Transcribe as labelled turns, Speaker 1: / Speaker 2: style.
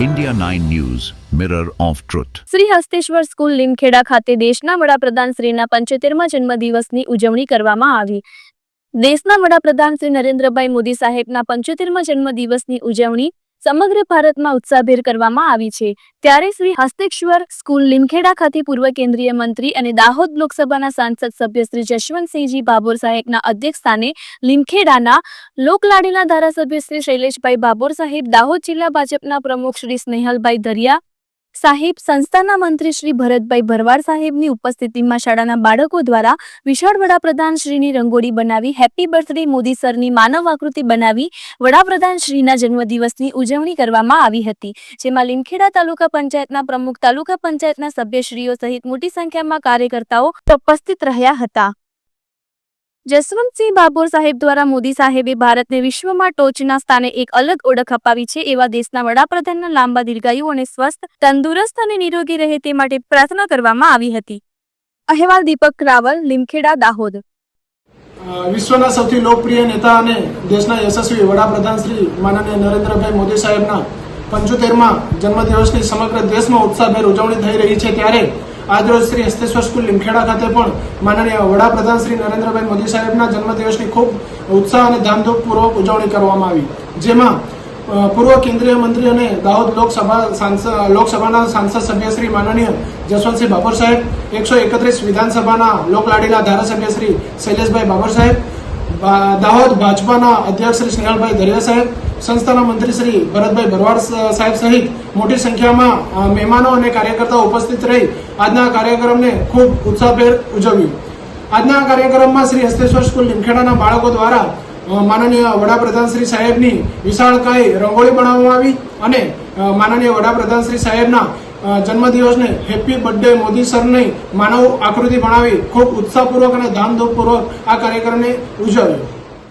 Speaker 1: India 9 News, Mirror of Truth.
Speaker 2: Shri Hasteshwar school Limkheda ખાતે દેશના વડાપ્રધાન શ્રીના પંચોતેરમાં જન્મદિવસની ઉજવણી કરવામાં આવી દેશના વડાપ્રધાન શ્રી નરેન્દ્રભાઈ મોદી સાહેબના પંચોતેરમાં જન્મદિવસની ઉજવણી સમગ્ર ભારતમાં ઉત્સાહભેર કરવામાં આવી છે. ત્યારે શ્રી હસ્તેશ્વર સ્કૂલ લીમખેડા ખાતે પૂર્વ કેન્દ્રીય મંત્રી અને દાહોદ લોકસભાના સાંસદ સભ્ય શ્રી જશવંતસિંહજી બાબોર સાહેબના અધ્યક્ષસ્થાને લીમખેડાના લોકલાડીના ધારાસભ્ય શ્રી શૈલેષભાઈ બાબોર સાહેબ, દાહોદ જિલ્લા ભાજપના પ્રમુખ શ્રી સ્નેહલભાઈ દરિયા સાહેબ, સંસ્થાના મંત્રી શ્રી ભરતભાઈ ભરવાડ સાહેબની ઉપસ્થિતિમાં શાળાના બાળકો દ્વારા વિશાળ વડાપ્રધાન શ્રીની રંગોળી બનાવી, હેપી બર્થડે મોદી સરની માનવ આકૃતિ બનાવી, વડાપ્રધાન શ્રીના જન્મદિવસની ઉજવણી કરવામાં આવી હતી. જેમાં લીમખેડા તાલુકા પંચાયતના પ્રમુખ, તાલુકા પંચાયતના સભ્યશ્રીઓ સહિત મોટી સંખ્યામાં કાર્યકર્તાઓ ઉપસ્થિત રહ્યા હતા. જસવંતસિંહ બાબોર સાહેબ દ્વારા મોદી સાહેબે ભારતને વિશ્વમાં ટોચના સ્થાને એક અલગ ઓળખ અપાવી છે એવા દેશના વડાપ્રધાનના લાંબા દીર્ઘાયુ અને સ્વસ્થ, તંદુરસ્ત અને નિરોગી રહે તે માટે પ્રાર્થના કરવામાં આવી હતી. અહેવાલ દીપક રાવલ, લીમખેડા, દાહોદ.
Speaker 3: વિશ્વના સૌથી લોકપ્રિય નેતા અને દેશના યશસ્વી વડાપ્રધાન શ્રી માનનીય નરેન્દ્રભાઈ મોદી સાહેબના પંચોતેરમાં જન્મદિવસની સમગ્ર દેશમાં ઉત્સાહભેર ઉજવણી થઈ રહી છે ત્યારે આજરોજ શ્રી હસ્તેશ્વર સ્કૂલ લીમખેડા ખાતે પણ માનનીય વડાપ્રધાન શ્રી નરેન્દ્રભાઈ મોદી સાહેબના જન્મદિવસની ખૂબ ઉત્સાહ અને ધામધૂમપૂર્વક ઉજવણી કરવામાં આવી. જેમાં પૂર્વ કેન્દ્રીય મંત્રી અને દાહોદ લોકસભા સાંસદ લોકસભાના સાંસદ સભ્ય શ્રી માનનીય જસવંતસિંહ બાબર સાહેબ, એકસો એકત્રીસ વિધાનસભાના લોકલાડીલા ધારાસભ્ય શ્રી શૈલેષભાઈ બાબર સાહેબ દાહોદ ભાજપાના અધ્યક્ષ શ્રી સ્નેહલભાઈ દરિયા સાહેબ, સંસ્થાના મંત્રી શ્રી ભરતભાઈ ભરવાડ સાહેબ સહિત મોટી સંખ્યામાં મહેમાનો અને કાર્યકર્તાઓ ઉપસ્થિત રહી આજના કાર્યક્રમને ખૂબ ઉત્સાહભેર ઉજવ્યું. આજના કાર્યક્રમમાં શ્રી હસ્તેશ્વર સ્કૂલ લીમખેડાના બાળકો દ્વારા માનનીય વડાપ્રધાન શ્રી સાહેબની વિશાળકાય રંગોળી બનાવવામાં આવી અને માનનીય વડાપ્રધાન શ્રી સાહેબના જન્મદિવસને હેપી બર્થડે મોદી સરની માનવ આકૃતિ બનાવી ખૂબ ઉત્સાહપૂર્વક અને ધામધૂમપૂર્વક આ કાર્યક્રમને ઉજવ્યો.